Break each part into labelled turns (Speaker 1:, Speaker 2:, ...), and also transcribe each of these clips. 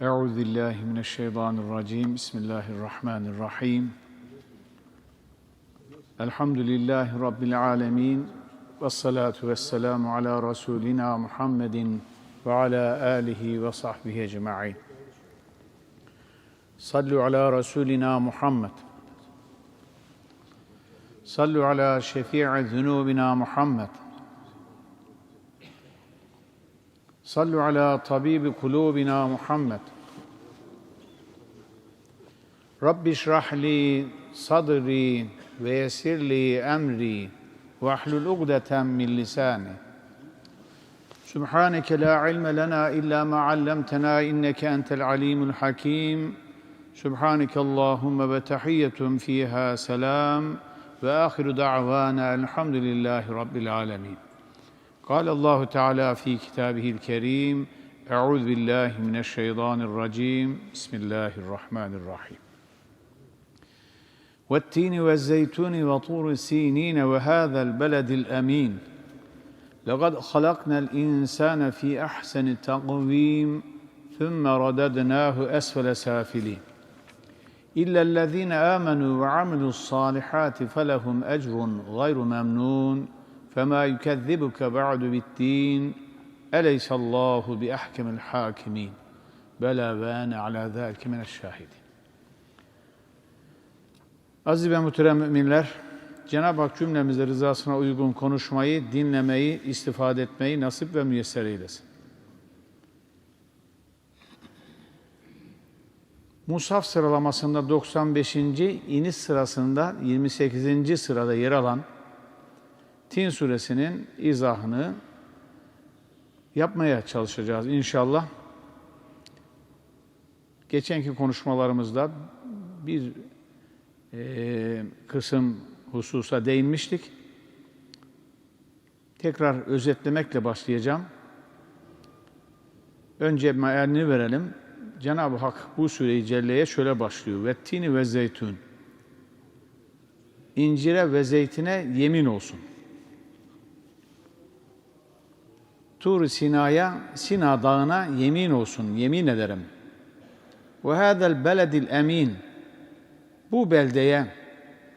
Speaker 1: Euzu billahi mineşşeytanirracim. Bismillahirrahmanirrahim. Elhamdülillahi rabbil alamin. Ves salatu vesselamu ala rasulina Muhammedin ve ala alihi ve sahbihi ecmaîn. Sallu ala rasulina Muhammed. Sallu ala şefii zunubina Muhammed. صلوا على طبيب قلوبنا محمد رب اشرح لي صدري ويسر لي امري واحلل عقدة من لساني سبحانك لا علم لنا الا ما علمتنا انك انت العليم الحكيم سبحانك اللهم وتحية فيها سلام واخر دعوانا الحمد لله رب العالمين قال الله تعالى في كتابه الكريم أعوذ بالله من الشيطان الرجيم. بسم الله الرحمن الرحيم. والتين والزيتون وطور سينين وهذا البلد الأمين. لقد خلقنا الإنسان في أحسن تقويم ثم رددناه أسفل سافلين. إلا الذين آمنوا وعملوا الصالحات فلهم أجر غير ممنون. فما يكذبك بعد بالدين أليس الله بأحكم الحاكمين بلى وأنا على ذلك من الشاهدين Aziz ve muhterem müminler, Cenab-ı Hak cümlemize rızasına uygun konuşmayı, dinlemeyi, istifade etmeyi nasip ve müyesser eylesin. Musaf sıralamasında 95. iniş sırasında 28. sırada yer alan Tin suresinin izahını yapmaya çalışacağız inşallah. Geçenki konuşmalarımızda bir e, kısım hususa değinmiştik. Tekrar özetlemekle başlayacağım. Önce mealini verelim. Cenab-ı Hak bu sureyi celleye şöyle başlıyor. Ve tini ve zeytun. İncire ve zeytine yemin olsun. tur Sina'ya, Sina dağına yemin olsun, yemin ederim. Ve hâzel beledil emin. Bu beldeye,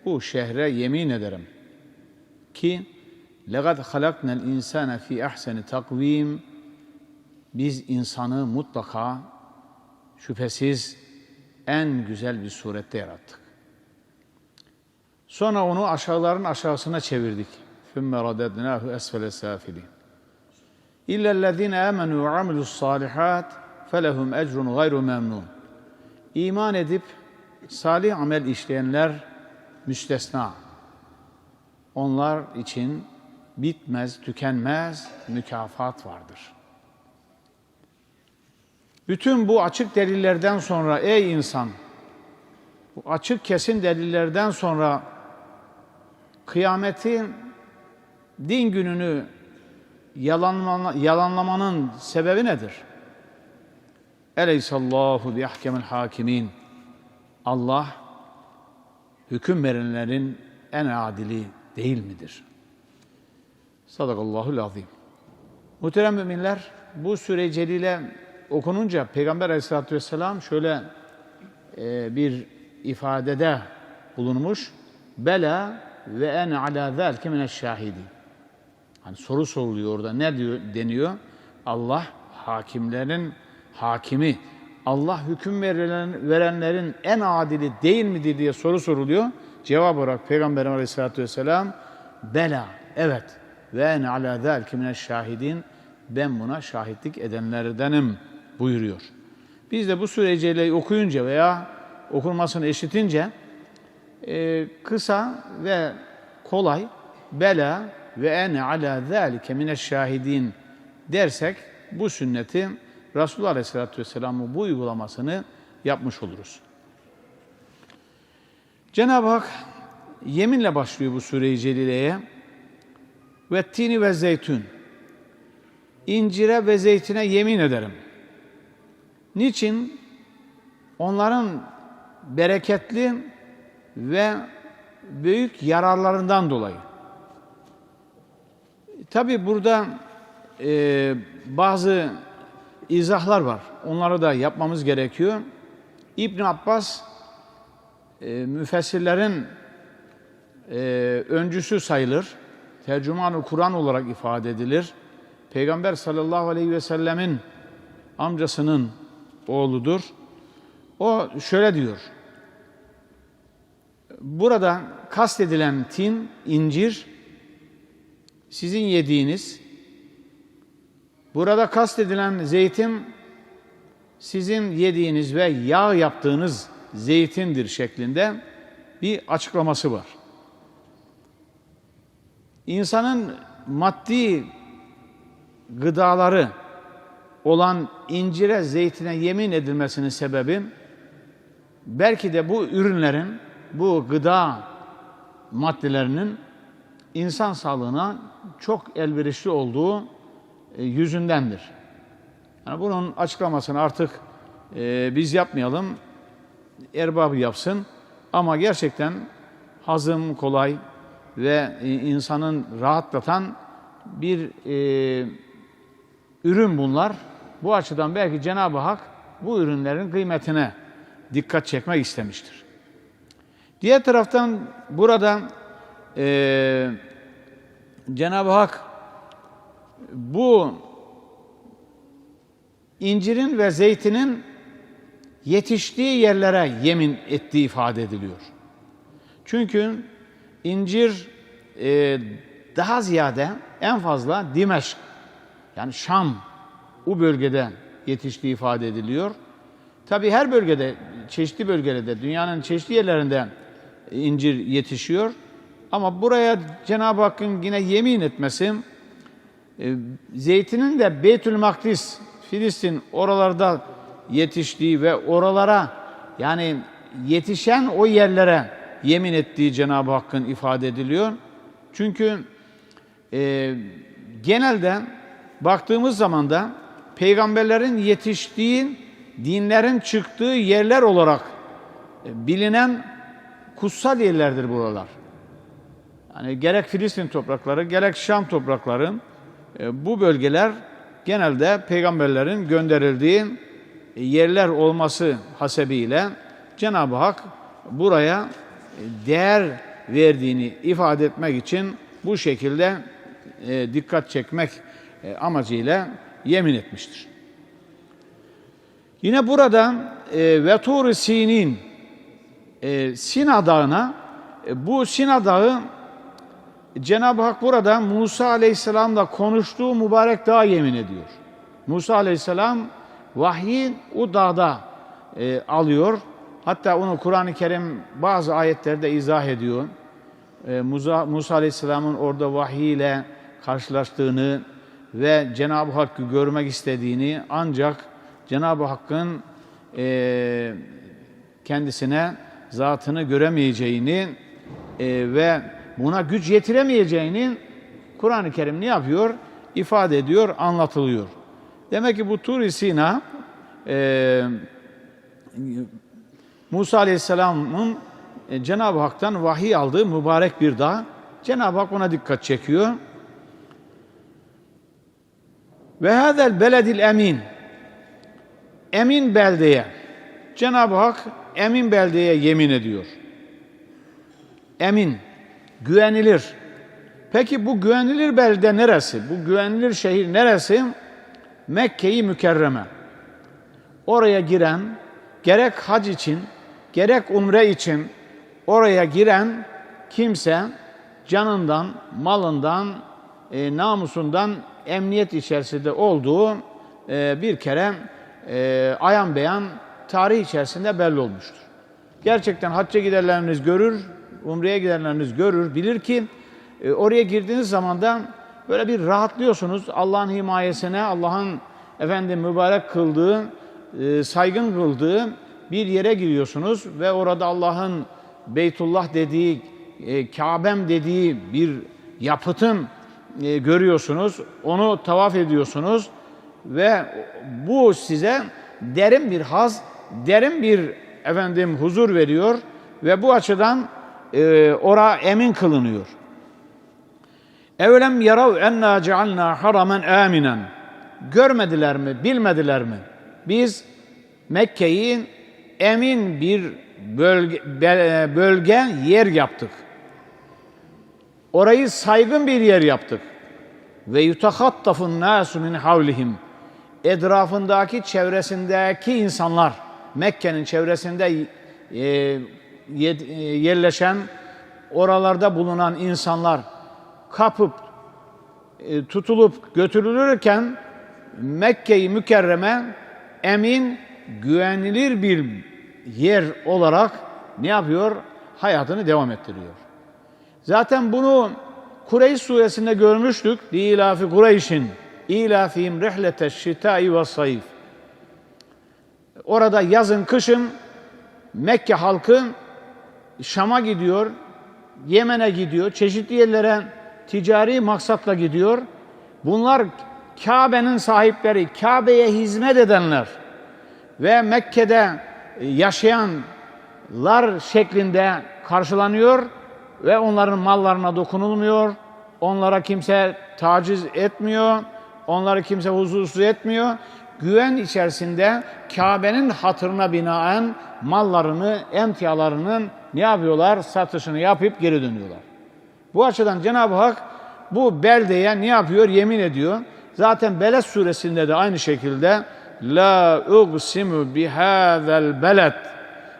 Speaker 1: bu şehre yemin ederim. Ki, لَقَدْ خَلَقْنَا الْاِنْسَانَ ف۪ي اَحْسَنِ takvim. Biz insanı mutlaka, şüphesiz en güzel bir surette yarattık. Sonra onu aşağıların aşağısına çevirdik. ثُمَّ رَدَدْنَاهُ أَسْفَلَ سَافِلِينَ Ellezine amenu ve amilus salihat felehum ecrun gayru memnun. İman edip salih amel işleyenler müstesna. Onlar için bitmez, tükenmez mükafat vardır. Bütün bu açık delillerden sonra ey insan, bu açık kesin delillerden sonra kıyametin din gününü yalanlama, yalanlamanın sebebi nedir? Eleysallahu bi ahkemel hakimin. Allah hüküm verenlerin en adili değil midir? Sadakallahu azim. Muhterem müminler, bu süre celile okununca Peygamber aleyhissalatü vesselam şöyle e, bir ifadede bulunmuş. Bela ve en ala zelke mineşşahidin. Hani soru soruluyor orada. Ne diyor deniyor? Allah hakimlerin hakimi. Allah hüküm verilen, verenlerin en adili değil midir diye soru soruluyor. Cevap olarak Peygamber Aleyhisselatü Vesselam bela evet ve en ala zelke şahidin ben buna şahitlik edenlerdenim buyuruyor. Biz de bu süreciyle okuyunca veya okunmasını eşitince e, kısa ve kolay bela ve ene ala zâlike mineşşahidin dersek bu sünneti Resulullah Aleyhisselatü Vesselam'ın bu uygulamasını yapmış oluruz. Cenab-ı Hak yeminle başlıyor bu sure-i celileye. Ve tini ve zeytun. İncire ve zeytine yemin ederim. Niçin? Onların bereketli ve büyük yararlarından dolayı. Tabi burada e, bazı izahlar var. Onları da yapmamız gerekiyor. İbn Abbas e, müfessirlerin e, öncüsü sayılır. Tercümanı Kur'an olarak ifade edilir. Peygamber sallallahu aleyhi ve sellemin amcasının oğludur. O şöyle diyor. Burada kastedilen tin, incir, sizin yediğiniz, burada kastedilen zeytin, sizin yediğiniz ve yağ yaptığınız zeytindir şeklinde bir açıklaması var. İnsanın maddi gıdaları olan incire, zeytine yemin edilmesinin sebebi belki de bu ürünlerin, bu gıda maddelerinin insan sağlığına çok elverişli olduğu e, yüzündendir. Yani bunun açıklamasını artık e, biz yapmayalım, erbabı yapsın. Ama gerçekten hazım kolay ve e, insanın rahatlatan bir ürün bunlar. Bu açıdan belki Cenab-ı Hak bu ürünlerin kıymetine dikkat çekmek istemiştir. Diğer taraftan burada e, Cenab-ı Hak bu incirin ve zeytinin yetiştiği yerlere yemin ettiği ifade ediliyor. Çünkü incir e, daha ziyade en fazla Dimeşk yani Şam o bölgede yetiştiği ifade ediliyor. Tabi her bölgede, çeşitli bölgelerde, dünyanın çeşitli yerlerinde incir yetişiyor. Ama buraya Cenab-ı Hakk'ın yine yemin etmesi, e, zeytinin de Beytül Makdis, Filistin oralarda yetiştiği ve oralara yani yetişen o yerlere yemin ettiği Cenab-ı Hakk'ın ifade ediliyor. Çünkü e, genelde baktığımız zaman da peygamberlerin yetiştiği, dinlerin çıktığı yerler olarak e, bilinen kutsal yerlerdir buralar. Yani gerek Filistin toprakları, gerek Şam toprakları e, bu bölgeler genelde peygamberlerin gönderildiği e, yerler olması hasebiyle Cenab-ı Hak buraya değer verdiğini ifade etmek için bu şekilde dikkat çekmek amacıyla yemin etmiştir. Yine burada e, ve tur Sinin e, Sina Dağı'na e, bu Sina Dağı Cenab-ı Hak burada Musa Aleyhisselam'la konuştuğu mübarek dağ yemin ediyor. Musa Aleyhisselam vahyi o dağda e, alıyor. Hatta onu Kur'an-ı Kerim bazı ayetlerde izah ediyor. E, Musa, Musa Aleyhisselam'ın orada vahiy ile karşılaştığını ve Cenab-ı Hakk'ı görmek istediğini ancak Cenab-ı Hakk'ın e, kendisine zatını göremeyeceğini e, ve buna güç yetiremeyeceğini Kur'an-ı Kerim ne yapıyor? İfade ediyor, anlatılıyor. Demek ki bu Tur-i Sina e, Musa Aleyhisselam'ın e, Cenab-ı Hak'tan vahiy aldığı mübarek bir dağ. Cenab-ı Hak ona dikkat çekiyor. Ve hadel beledil emin. Emin beldeye. Cenab-ı Hak emin beldeye yemin ediyor. Emin, güvenilir. Peki bu güvenilir belde neresi? Bu güvenilir şehir neresi? Mekke-i Mükerreme. Oraya giren, gerek hac için, gerek umre için oraya giren kimse canından, malından, e, namusundan emniyet içerisinde olduğu e, bir kere e, ayan beyan tarih içerisinde belli olmuştur. Gerçekten hacca giderleriniz görür, umreye giderleriniz görür, bilir ki e, oraya girdiğiniz zaman da böyle bir rahatlıyorsunuz. Allah'ın himayesine, Allah'ın efendim mübarek kıldığı, e, saygın kıldığı bir yere giriyorsunuz ve orada Allah'ın Beytullah dediği, e, Kabe'm dediği bir yapıtın e, görüyorsunuz, onu tavaf ediyorsunuz ve bu size derin bir haz, derin bir efendim huzur veriyor ve bu açıdan e, ora emin kılınıyor. Evlem yarav enna cealna haramen aminen. görmediler mi, bilmediler mi? Biz Mekke'yi emin bir bölge, bölge yer yaptık. Orayı saygın bir yer yaptık. Ve yutahattafun nasu min havlihim. Etrafındaki, çevresindeki insanlar, Mekke'nin çevresinde e, yerleşen, oralarda bulunan insanlar kapıp e, tutulup götürülürken Mekke-i Mükerreme emin, güvenilir bir yer olarak ne yapıyor? Hayatını devam ettiriyor. Zaten bunu Kureyş suresinde görmüştük. İlafi Kureyş'in ilafihim rihlete şitai ve sayf. Orada yazın kışın Mekke halkı Şam'a gidiyor, Yemen'e gidiyor, çeşitli yerlere ticari maksatla gidiyor. Bunlar Kabe'nin sahipleri, Kabe'ye hizmet edenler ve Mekke'de yaşayanlar şeklinde karşılanıyor ve onların mallarına dokunulmuyor. Onlara kimse taciz etmiyor. Onları kimse huzursuz etmiyor. Güven içerisinde Kabe'nin hatırına binaen mallarını, emtialarının ne yapıyorlar? Satışını yapıp geri dönüyorlar. Bu açıdan Cenab-ı Hak bu beldeye ne yapıyor? Yemin ediyor. Zaten Beled suresinde de aynı şekilde La ugsimu bihâzel beled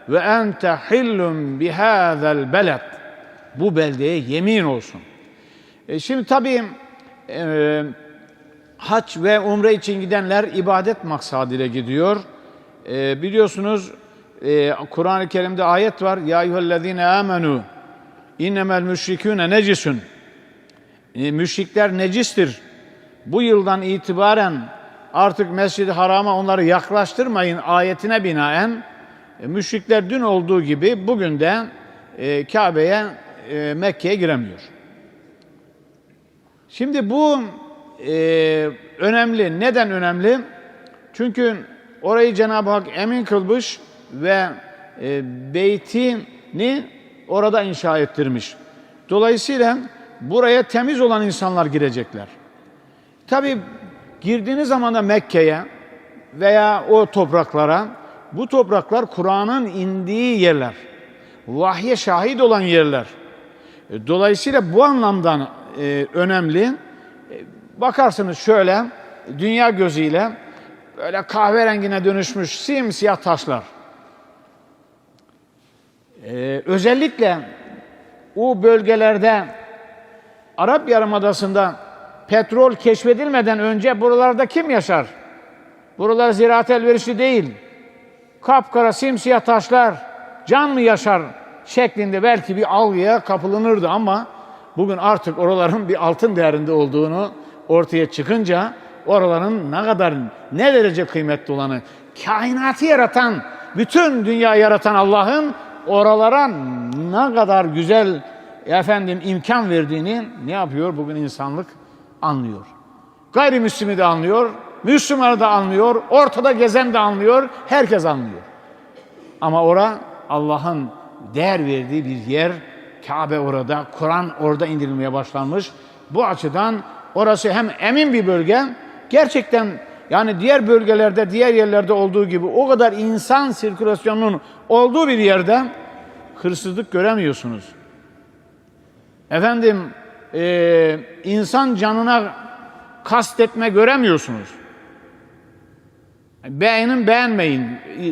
Speaker 1: ve ente hillum bihâzel beled bu beldeye yemin olsun. E şimdi tabii e, hac ve umre için gidenler ibadet maksadıyla gidiyor. E, biliyorsunuz e, Kur'an-ı Kerim'de ayet var. Ya eyyühellezine amenu innemel müşrikûne necisun. E, müşrikler necistir. Bu yıldan itibaren artık Mescid-i Haram'a onları yaklaştırmayın ayetine binaen e, müşrikler dün olduğu gibi bugün de e, Kabe'ye e, Mekke'ye giremiyor. Şimdi bu e, önemli. Neden önemli? Çünkü orayı Cenab-ı Hak emin kılmış ve e, beytini orada inşa ettirmiş. Dolayısıyla buraya temiz olan insanlar girecekler. Tabi girdiğiniz zaman da Mekke'ye veya o topraklara, bu topraklar Kur'an'ın indiği yerler. Vahye şahit olan yerler. Dolayısıyla bu anlamdan e, önemli. Bakarsınız şöyle dünya gözüyle böyle kahverengine dönüşmüş simsiyah taşlar. E, özellikle o bölgelerde Arap Yarımadası'nda petrol keşfedilmeden önce buralarda kim yaşar? Buralar ziraat elverişli değil. Kapkara simsiyah taşlar can mı yaşar şeklinde belki bir algıya kapılınırdı ama bugün artık oraların bir altın değerinde olduğunu ortaya çıkınca oraların ne kadar ne derece kıymetli olanı kainatı yaratan bütün dünya yaratan Allah'ın oralara ne kadar güzel efendim imkan verdiğini ne yapıyor bugün insanlık anlıyor. Gayrimüslimi de anlıyor, Müslümanı da anlıyor, ortada gezen de anlıyor, herkes anlıyor. Ama ora Allah'ın değer verdiği bir yer. Kabe orada, Kur'an orada indirilmeye başlanmış. Bu açıdan orası hem emin bir bölge, gerçekten yani diğer bölgelerde, diğer yerlerde olduğu gibi o kadar insan sirkülasyonunun olduğu bir yerde hırsızlık göremiyorsunuz. Efendim, e, insan canına kastetme göremiyorsunuz. Beğenin beğenmeyin.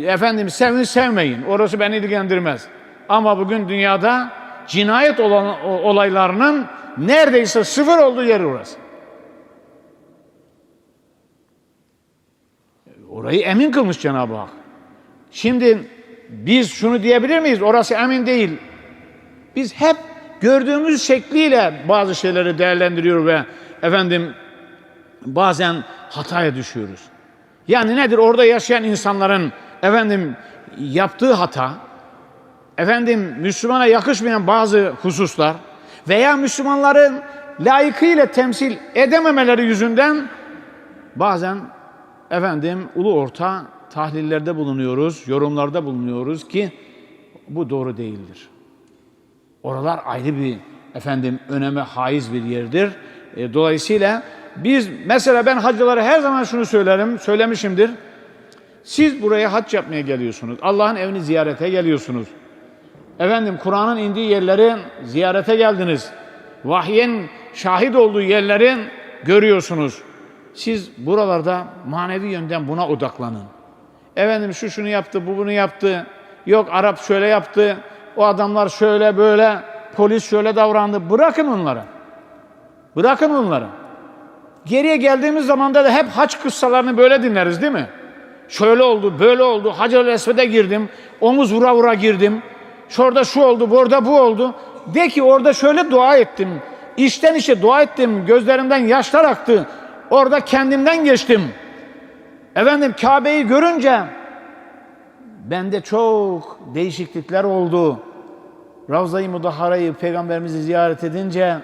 Speaker 1: Efendim sevin sevmeyin. Orası beni ilgilendirmez. Ama bugün dünyada cinayet olan olaylarının neredeyse sıfır olduğu yer orası. Orayı emin kılmış Cenab-ı Hak. Şimdi biz şunu diyebilir miyiz? Orası emin değil. Biz hep gördüğümüz şekliyle bazı şeyleri değerlendiriyor ve efendim bazen hataya düşüyoruz. Yani nedir? Orada yaşayan insanların efendim yaptığı hata, efendim Müslümana yakışmayan bazı hususlar veya Müslümanların layıkıyla temsil edememeleri yüzünden bazen efendim ulu orta tahlillerde bulunuyoruz, yorumlarda bulunuyoruz ki bu doğru değildir. Oralar ayrı bir efendim öneme haiz bir yerdir. E, dolayısıyla biz mesela ben hacılara her zaman şunu söylerim, söylemişimdir. Siz buraya hac yapmaya geliyorsunuz. Allah'ın evini ziyarete geliyorsunuz. Efendim Kur'an'ın indiği yerleri ziyarete geldiniz. Vahyin şahit olduğu yerlerin görüyorsunuz. Siz buralarda manevi yönden buna odaklanın. Efendim şu şunu yaptı, bu bunu yaptı. Yok Arap şöyle yaptı. O adamlar şöyle böyle. Polis şöyle davrandı. Bırakın onları. Bırakın onları. Geriye geldiğimiz zamanda da hep haç kıssalarını böyle dinleriz değil mi? Şöyle oldu, böyle oldu. Hacer Esved'e girdim. Omuz vura vura girdim. Şurada şu oldu, burada bu oldu. De ki orada şöyle dua ettim. İşten işe dua ettim. Gözlerimden yaşlar aktı. Orada kendimden geçtim. Efendim Kabe'yi görünce bende çok değişiklikler oldu. Ravza-i Mudahhara'yı peygamberimizi ziyaret edince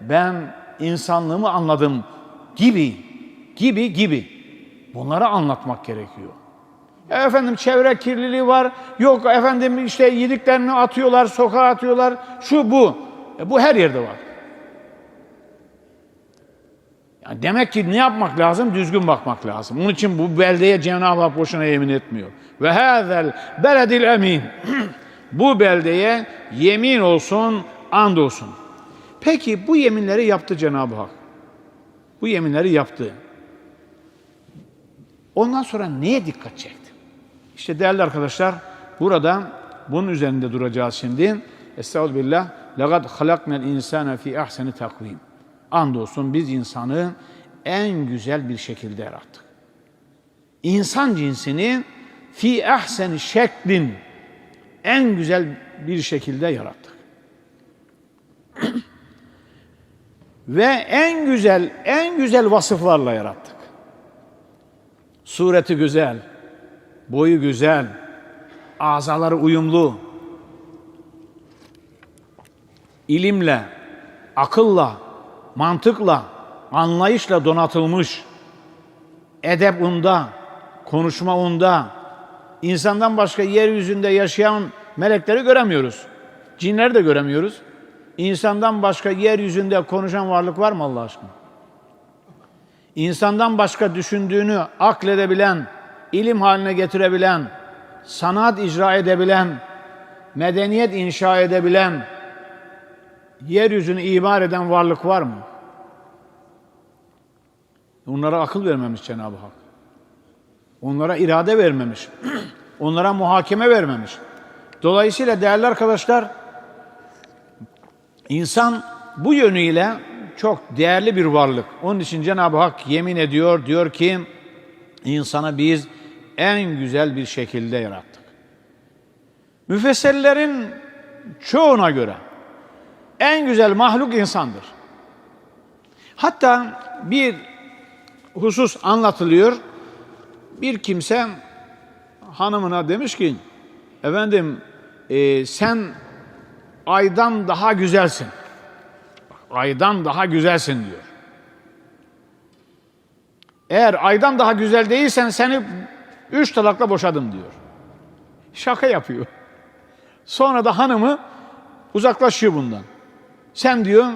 Speaker 1: ben insanlığımı anladım gibi gibi gibi bunları anlatmak gerekiyor. Efendim çevre kirliliği var. Yok efendim işte yediklerini atıyorlar, sokağa atıyorlar. Şu bu. E bu her yerde var. Demek ki ne yapmak lazım? Düzgün bakmak lazım. Onun için bu beldeye Cenab-ı Hak boşuna yemin etmiyor. Ve hazel beledil emin. bu beldeye yemin olsun, and olsun. Peki bu yeminleri yaptı Cenab-ı Hak. Bu yeminleri yaptı. Ondan sonra neye dikkat çekti? İşte değerli arkadaşlar burada bunun üzerinde duracağız şimdi. Estağfirullah. Lagad halaknel insane fi ahseni takvim. Andolsun biz insanı en güzel bir şekilde yarattık. İnsan cinsini fi ahseni şeklin en güzel bir şekilde yarattık. Ve en güzel, en güzel vasıflarla yarattık. Sureti güzel, boyu güzel, azaları uyumlu, ilimle, akılla, mantıkla, anlayışla donatılmış, edep onda, konuşma onda, insandan başka yeryüzünde yaşayan melekleri göremiyoruz. Cinleri de göremiyoruz. İnsandan başka yeryüzünde konuşan varlık var mı Allah aşkına? İnsandan başka düşündüğünü akledebilen, ilim haline getirebilen, sanat icra edebilen, medeniyet inşa edebilen, yeryüzünü imar eden varlık var mı? Onlara akıl vermemiş Cenab-ı Hak. Onlara irade vermemiş. Onlara muhakeme vermemiş. Dolayısıyla değerli arkadaşlar, insan bu yönüyle çok değerli bir varlık. Onun için Cenab-ı Hak yemin ediyor, diyor ki insanı biz en güzel bir şekilde yarattık. Müfessirlerin çoğuna göre en güzel mahluk insandır. Hatta bir husus anlatılıyor. Bir kimse hanımına demiş ki, efendim e, sen aydan daha güzelsin. Aydan daha güzelsin diyor. Eğer aydan daha güzel değilsen seni üç talakla boşadım diyor. Şaka yapıyor. Sonra da hanımı uzaklaşıyor bundan. Sen diyor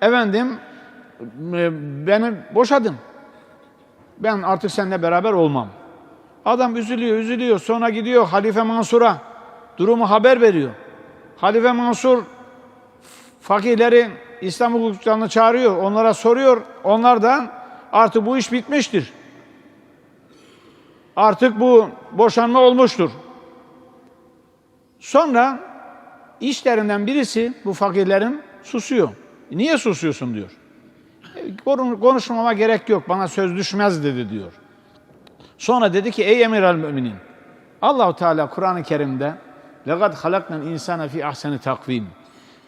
Speaker 1: efendim e, beni boşadın. Ben artık seninle beraber olmam. Adam üzülüyor, üzülüyor. Sonra gidiyor Halife Mansur'a durumu haber veriyor. Halife Mansur fakirleri İslam hukukçularını çağırıyor. Onlara soruyor. Onlar da artık bu iş bitmiştir. Artık bu boşanma olmuştur. Sonra işlerinden birisi bu fakirlerin susuyor. Niye susuyorsun diyor. "E, Konuşmama gerek yok. Bana söz düşmez dedi diyor. Sonra dedi ki ey emir el müminin. Allahu Teala Kur'an-ı Kerim'de لَقَدْ خَلَقْنَا الْاِنْسَانَ فِي ahseni takvim.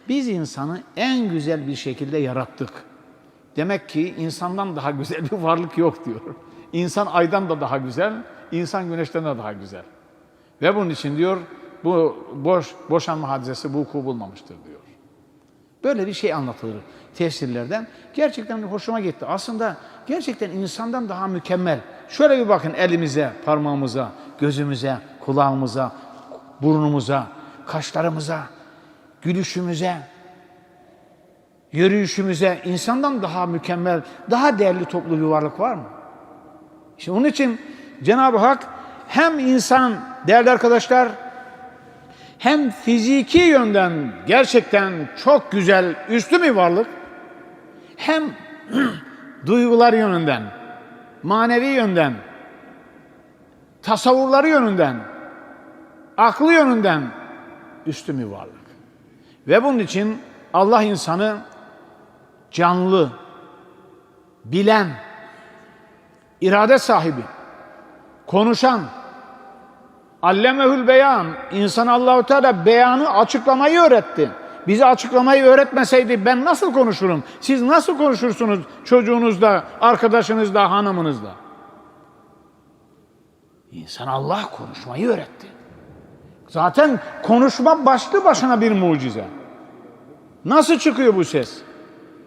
Speaker 1: Biz insanı en güzel bir şekilde yarattık. Demek ki insandan daha güzel bir varlık yok diyor. İnsan aydan da daha güzel, insan güneşten de daha güzel. Ve bunun için diyor bu boş boşanma hadisesi bu vuku bulmamıştır diyor. Böyle bir şey anlatılır tefsirlerden. Gerçekten hoşuma gitti. Aslında gerçekten insandan daha mükemmel. Şöyle bir bakın elimize, parmağımıza, gözümüze, kulağımıza, burnumuza, kaşlarımıza, gülüşümüze. yürüyüşümüze insandan daha mükemmel, daha değerli toplu bir varlık var mı? İşte onun için Cenab-ı Hak hem insan değerli arkadaşlar hem fiziki yönden gerçekten çok güzel, üstü bir varlık hem duygular yönünden, manevi yönden, tasavvurları yönünden, aklı yönünden üstü bir varlık. Ve bunun için Allah insanı canlı, bilen, irade sahibi, konuşan, allemehül beyan, insan Allahu Teala beyanı açıklamayı öğretti. Bize açıklamayı öğretmeseydi ben nasıl konuşurum? Siz nasıl konuşursunuz çocuğunuzla, arkadaşınızla, hanımınızla? İnsan Allah konuşmayı öğretti. Zaten konuşma başlı başına bir mucize. Nasıl çıkıyor bu ses?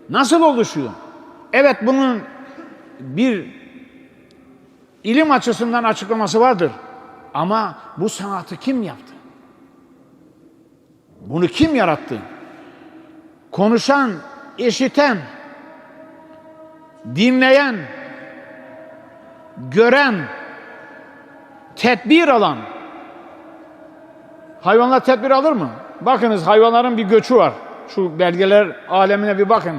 Speaker 1: Nasıl oluşuyor? Evet bunun bir ilim açısından açıklaması vardır. Ama bu sanatı kim yaptı? Bunu kim yarattı? Konuşan, işiten, dinleyen, gören, tedbir alan. Hayvanlar tedbir alır mı? Bakınız hayvanların bir göçü var. Şu belgeler alemine bir bakın.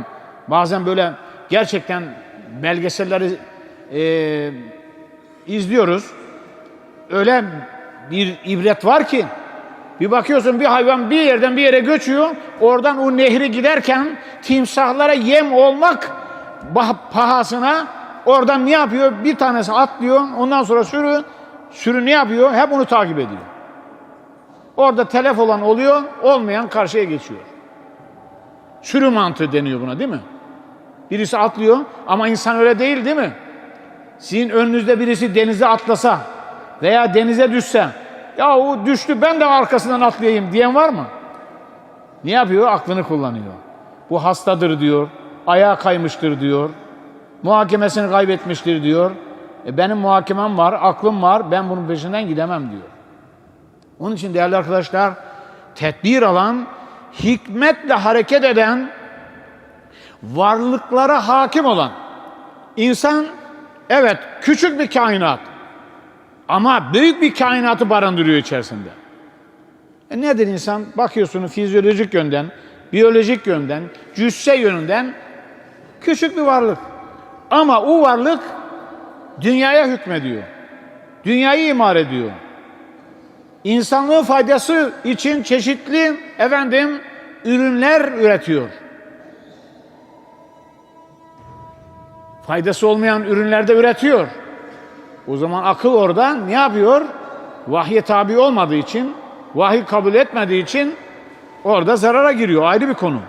Speaker 1: Bazen böyle gerçekten belgeselleri e, izliyoruz. Öyle bir ibret var ki bir bakıyorsun bir hayvan bir yerden bir yere göçüyor. Oradan o nehri giderken timsahlara yem olmak pahasına oradan ne yapıyor? Bir tanesi atlıyor. Ondan sonra sürü sürü ne yapıyor? Hep onu takip ediyor. Orada telef olan oluyor, olmayan karşıya geçiyor. Sürü mantığı deniyor buna değil mi? Birisi atlıyor ama insan öyle değil değil mi? Sizin önünüzde birisi denize atlasa veya denize düşse ya o düştü ben de arkasından atlayayım diyen var mı? Ne yapıyor? Aklını kullanıyor. Bu hastadır diyor, ayağa kaymıştır diyor, muhakemesini kaybetmiştir diyor. E benim muhakemem var, aklım var, ben bunun peşinden gidemem diyor. Onun için değerli arkadaşlar, tedbir alan, hikmetle hareket eden, varlıklara hakim olan insan evet küçük bir kainat ama büyük bir kainatı barındırıyor içerisinde. E nedir insan? Bakıyorsunuz fizyolojik yönden, biyolojik yönden, cüsse yönünden küçük bir varlık. Ama o varlık dünyaya hükmediyor. Dünyayı imar ediyor. İnsanlığın faydası için çeşitli efendim ürünler üretiyor. Faydası olmayan ürünler de üretiyor. O zaman akıl orada ne yapıyor? Vahye tabi olmadığı için, vahiy kabul etmediği için orada zarara giriyor. Ayrı bir konu.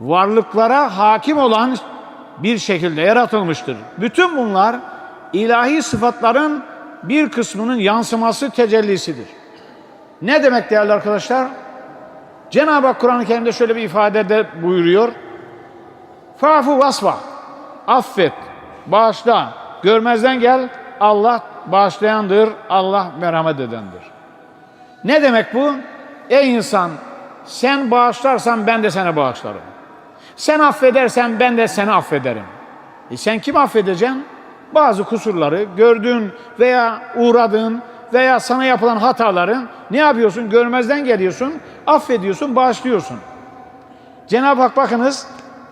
Speaker 1: Varlıklara hakim olan bir şekilde yaratılmıştır. Bütün bunlar ilahi sıfatların bir kısmının yansıması, tecellisidir. Ne demek değerli arkadaşlar? Cenab-ı Hak Kur'an-ı Kerim'de şöyle bir ifadede buyuruyor. Fafu vasfa. Affet, bağışla, görmezden gel. Allah bağışlayandır, Allah merhamet edendir. Ne demek bu? Ey insan, sen bağışlarsan ben de sana bağışlarım. Sen affedersen ben de seni affederim. E sen kim affedeceksin? Bazı kusurları gördüğün veya uğradığın veya sana yapılan hataları ne yapıyorsun? Görmezden geliyorsun, affediyorsun, bağışlıyorsun. Cenab-ı Hak bakınız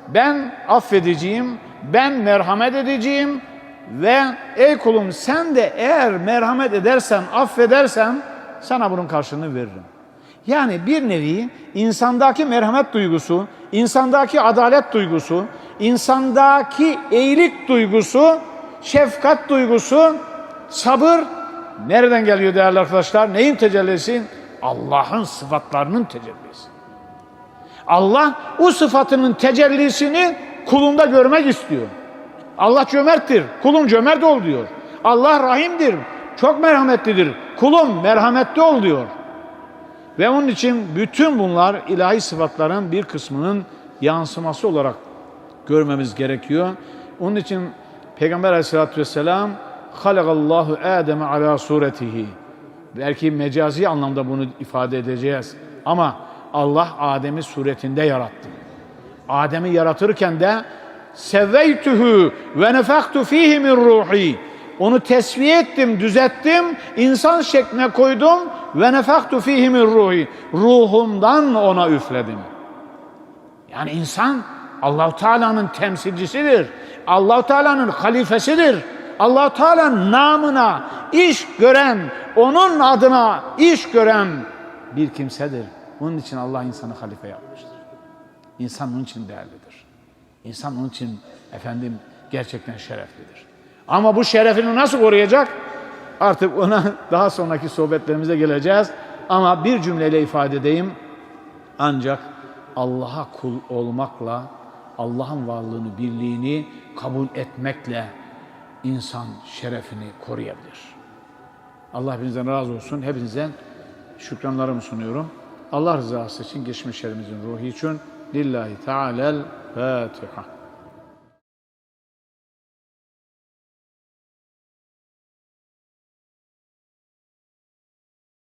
Speaker 1: ben affedeceğim, ben merhamet edeceğim ve ey kulum sen de eğer merhamet edersen, affedersen sana bunun karşılığını veririm. Yani bir nevi insandaki merhamet duygusu, insandaki adalet duygusu, insandaki iyilik duygusu, şefkat duygusu, sabır nereden geliyor değerli arkadaşlar? Neyin tecellisi? Allah'ın sıfatlarının tecellisi. Allah o sıfatının tecellisini kulunda görmek istiyor. Allah cömerttir, kulum cömert ol diyor. Allah rahimdir, çok merhametlidir, kulum merhametli ol diyor. Ve onun için bütün bunlar ilahi sıfatların bir kısmının yansıması olarak görmemiz gerekiyor. Onun için Peygamber aleyhissalatü vesselam halakallahu Adem'e ala suretihi. Belki mecazi anlamda bunu ifade edeceğiz. Ama Allah Adem'i suretinde yarattı. Adem'i yaratırken de sevveytuhu ve nefaktu fihi min ruhi. Onu tesviye ettim, düzelttim, insan şekline koydum ve nefaktu fihi min ruhi. Ruhumdan ona üfledim. Yani insan Allahu Teala'nın temsilcisidir. Allahu Teala'nın halifesidir. Allahu Teala'nın namına iş gören, onun adına iş gören bir kimsedir. Onun için Allah insanı halife yapmıştır. İnsan onun için değerlidir. İnsan onun için efendim gerçekten şereflidir. Ama bu şerefini nasıl koruyacak? Artık ona daha sonraki sohbetlerimize geleceğiz. Ama bir cümleyle ifade edeyim. Ancak Allah'a kul olmakla, Allah'ın varlığını, birliğini kabul etmekle insan şerefini koruyabilir. Allah hepinizden razı olsun. Hepinizden şükranlarımı sunuyorum. Allah rızası için geçmişlerimizin ruhu için لله تعالى الفاتحة.